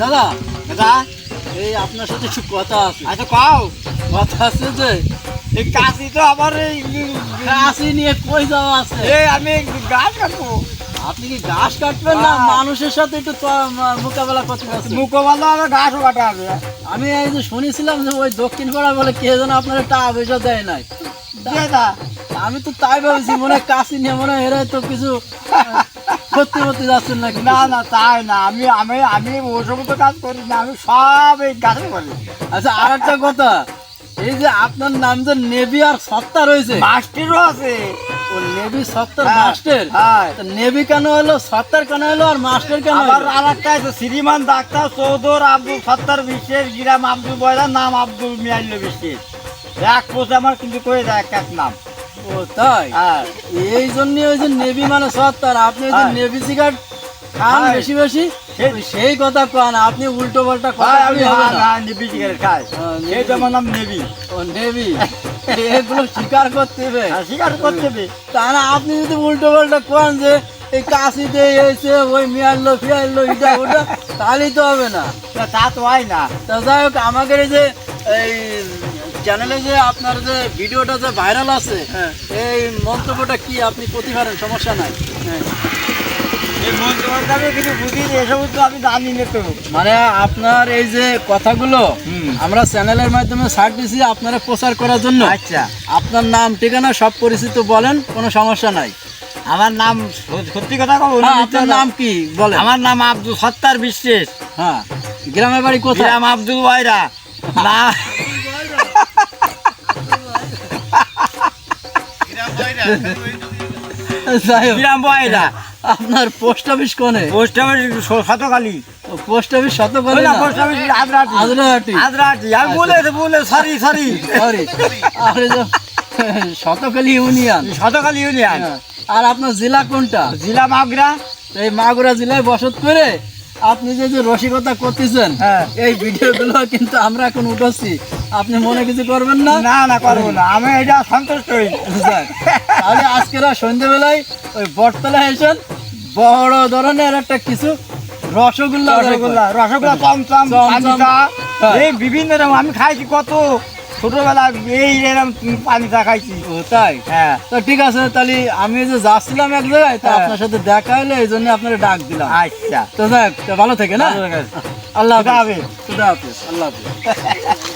দাদা দাদা এই আপনার সাথে একটু কথা আছে। আচ্ছা কাও। কথা আছে যে এই কাশি তো আমার এই কাশি নিয়ে কই যাওয়া আছে? এই আমি গাছ কাটবো। আপনি কি ঘাস কাটবেন না। মানুষের সাথে একটু মোকাবেলা করতে পারছেন মুখো ভালো আমার গাছও কাটা হবে। আমি এই যে শুনেছিলাম যে ওই দক্ষিণ পাড়া বলে কে যেন আপনার টাকা পয়সা দেয় নাই। আমি তো তাই ভাবছি মনে হয় কাশি নিয়ে মনে হয় এরাই তো কিছু করতে করতে যাচ্ছেন নাকি? না না তাই না। আমি আমি আমি ও সমস্ত কাজ করি না আমি সব এই গাছে করি। আচ্ছা আর একটা কথা। এই যে আপনার নাম যে নেভি আর সত্তা রয়েছে। মাস্টারও আছে। ও নেভি সত্তার হ্যাঁ, মাস্টার? হ্যাঁ। নেভি কেন হলো সত্তার কেন হলো আর মাস্টার কেন আবার আর একটা আছে শ্রীমান ডাক্তার চৌধুর আব্দুল সত্তর বিশেষ গিরাম আব্দুল বয়দার নাম আব্দুল মিয়াল্ল বিশেষ। এক পোষে আমার কিন্তু করে দেয় এক নাম। ও তাই? হ্যাঁ এই জন্য ওই যে নেভি মানে সত্তার আপনি যে হ্যাঁ। নেভি সিগারেট খান হ্যাঁ। বেশি বেশি সেই- কথা কন আপনি উল্টো পাল্টা কথা আমি সিগারেট খাই। হ্যাঁ, নাম ও নেভি। এগুলো স্বীকার করতে হবে। স্বীকার করতে হবে। তা না আপনি যদি উল্টো পাল্টা করেন যে এই কাশিতে এসে ওই মিয়ারলো ফিয়ারলো এটা ওটা তাহলেই তো হবে না। তা তা তো হয় না। তা যাই হোক আমাদের এই যে এই চ্যানেলে যে আপনার যে ভিডিওটা যে ভাইরাল আছে হ্যাঁ। এই মন্তব্যটা কি? আপনি করতে পারেন সমস্যা নাই। হ্যাঁ। মানে আপনার এই যে কথাগুলো। আমরা চ্যানেলের মাধ্যমে ছাড় দিছি আপনারা প্রচার করার জন্য। আচ্ছা। আপনার নাম ঠিকানা সব পরিচিত বলেন কোনো সমস্যা নাই। আমার নাম সত্যি কথা হ্যাঁ, আপনার নাম কি? বলেন। আমার নাম আব্দুল সত্তার বিশ্বাস। হ্যাঁ। গ্রামের বাড়ি কোথায়? আব্দুল ওয়াইরা না। আপনার পোস্ট অফিস কোনে? Post office Shatkali. Post office শত ওই করে না? Post office Adrati. Adrahati. Adrati. আমি বলে বলে সরি সরি সরি আর শতকালী ইউনিয়ন। শতকালী ইউনিয়ন। হ্যাঁ। আর আপনার জেলা কোনটা? জেলা মাগরা। এই মাগুরা জেলায় বসত করে আপনি যে যে রসিকতা করতেছেন হ্যাঁ। এই ভিডিওগুলো কিন্তু আমরা এখন উঠাচ্ছি। আপনি মনে কিছু করবেন না? না না করব না। আমি এটা সন্তুষ্ট হই। যাক, তাহলে আজকের সন্ধ্যেবেলায় ওই বটতলা এসেন বড় ধরনের একটা কিছু রসগোল্লা রসগোল্লা রসগোল্লা চমচম হ্যাঁ। এই বিভিন্ন রকম আমি খাইছি কত। ছোটবেলা এই এরকম পানিটা খাইছি। ও তাই? হ্যাঁ। তো ঠিক আছে তাহলে আমি যে যাচ্ছিলাম এক জায়গায় তো হ্যাঁ। আপনার সাথে দেখা হলে এই জন্য আপনার ডাক দিলাম। আচ্ছা। তো যাক ভালো থেকে না। আল্লাহ হাফেজ। হাফেজ। হাফেজ। আল্লাহ হাফেজ।